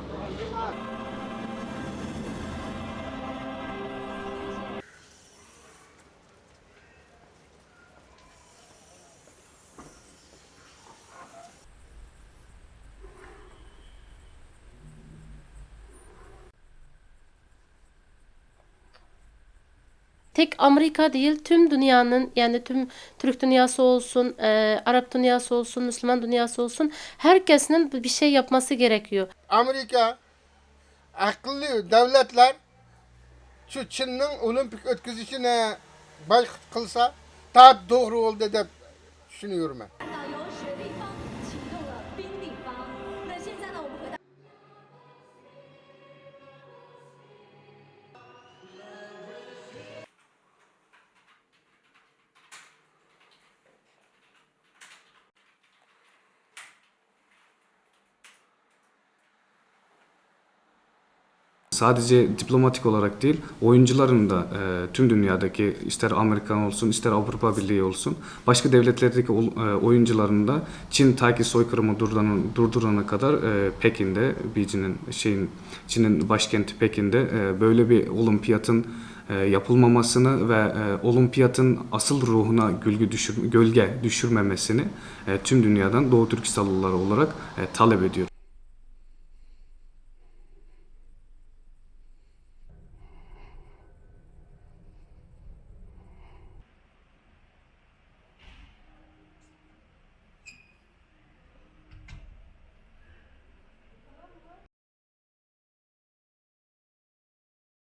Thank you. Tek Amerika değil tüm dünyanın yani tüm Türk dünyası olsun, e, Arap dünyası olsun, Müslüman dünyası olsun herkesinin bir şey yapması gerekiyor. Amerika akıllı devletler şu Çin'in olimpik ötküzüşüne baş kılsa daha doğru oldu dep düşünüyorum ben. Sadece diplomatik olarak değil, oyuncuların da e, tüm dünyadaki ister Amerikan olsun, ister Avrupa Birliği olsun, başka devletlerdeki ol- e, oyuncuların da Çin ta ki soykırımı durdurana, durdurana kadar e, Pekin'de, Beijing'in şeyin Çin'in başkenti Pekin'de e, böyle bir olimpiyatın e, yapılmamasını ve e, olimpiyatın asıl ruhuna gölge, düşür, gölge düşürmemesini e, tüm dünyadan Doğu Türkistanlılar olarak e, talep ediyoruz.